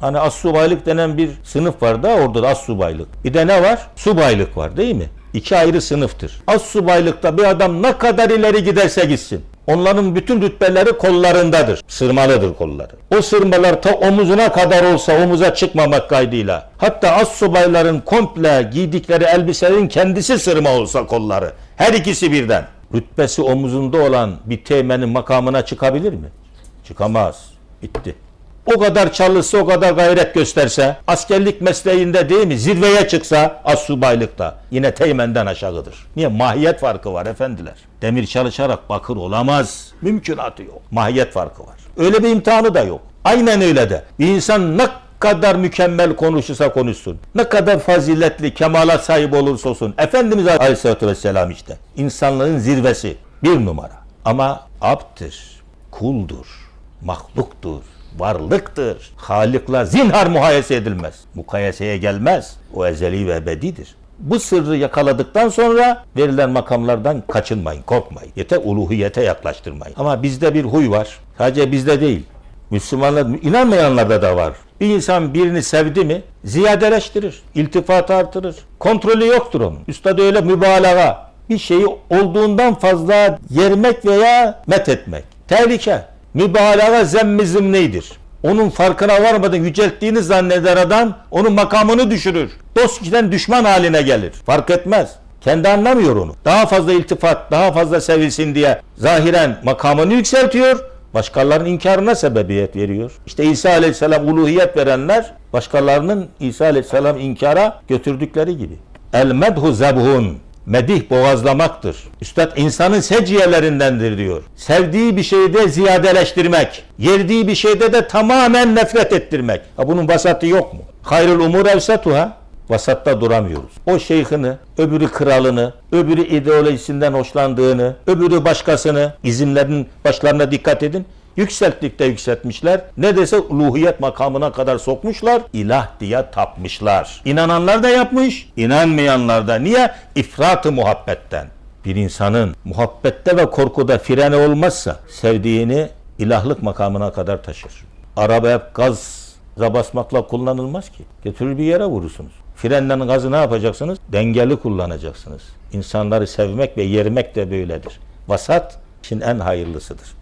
Hani assubaylık denen bir sınıf var da orada da assubaylık. Bir de ne var? Subaylık var değil mi? İki ayrı sınıftır. Assubaylıkta bir adam ne kadar ileri giderse gitsin. Onların bütün rütbeleri kollarındadır. Sırmalıdır kolları. O sırmalar ta omuzuna kadar olsa omuza çıkmamak kaydıyla. Hatta assubayların komple giydikleri elbiselerin kendisi sırma olsa kolları. Her ikisi birden. Rütbesi omuzunda olan bir teğmenin makamına çıkabilir mi? Çıkamaz. Bitti. O kadar çalışsa, o kadar gayret gösterse, askerlik mesleğinde değil mi zirveye çıksa assubaylıkta yine teğmenden aşağıdır. Niye? Mahiyet farkı var efendiler. Demir çalışarak bakır olamaz. Mümkünatı yok. Mahiyet farkı var. Öyle bir imtihanı da yok. Aynen öyle de. Bir insan ne kadar mükemmel konuşursa konuşsun, ne kadar faziletli, kemala sahip olursa olsun, Efendimiz Aleyhisselatü Vesselam işte, insanlığın zirvesi, bir numara. Ama abdır, kuldur, mahluktur, varlıktır. Halıkla zinhar muhayese edilmez. Mukayeseye gelmez. O ezeli ve ebedidir. Bu sırrı yakaladıktan sonra verilen makamlardan kaçınmayın, korkmayın. Yeter uluhiyete yaklaştırmayın. Ama bizde bir huy var. Sadece bizde değil. Müslümanlar, inanmayanlarda da var. Bir insan birini sevdi mi ziyadeleştirir, iltifatı artırır. Kontrolü yoktur onun. Üstad öyle mübalağa. Bir şeyi olduğundan fazla yermek veya met etmek. Tehlike. Mübalağa zemmizm neydir? Onun farkına varmadan yücelttiğini zanneder adam, onun makamını düşürür. Dost kişiden düşman haline gelir. Fark etmez. Kendi anlamıyor onu. Daha fazla iltifat, daha fazla sevilsin diye zahiren makamını yükseltiyor. Başkalarının inkarına sebebiyet veriyor. İşte İsa Aleyhisselam uluhiyet verenler başkalarının İsa Aleyhisselam inkara götürdükleri gibi. El medhu zebhun. Medih boğazlamaktır. Üstad insanın seciyelerindendir diyor. Sevdiği bir şeyde ziyadeleştirmek, yerdiği bir şeyde de tamamen nefret ettirmek. Ha bunun vasatı yok mu? Hayrul umur evsatuha. Vasatta duramıyoruz. O şeyhini, öbürü kralını, öbürü ideolojisinden hoşlandığını, öbürü başkasını, izimlerin başlarına dikkat edin. Yükselttikte yükseltmişler. Ne dese uluhiyet makamına kadar sokmuşlar. ilah diye tapmışlar. İnananlar da yapmış, inanmayanlar da. Niye? İfrat-ı muhabbetten. Bir insanın muhabbette ve korkuda freni olmazsa sevdiğini ilahlık makamına kadar taşır. Araba hep gaza basmakla kullanılmaz ki. Götürür bir yere vurursunuz. Frenlerin gazı ne yapacaksınız? Dengeli kullanacaksınız. İnsanları sevmek ve yermek de böyledir. Vasat işin en hayırlısıdır.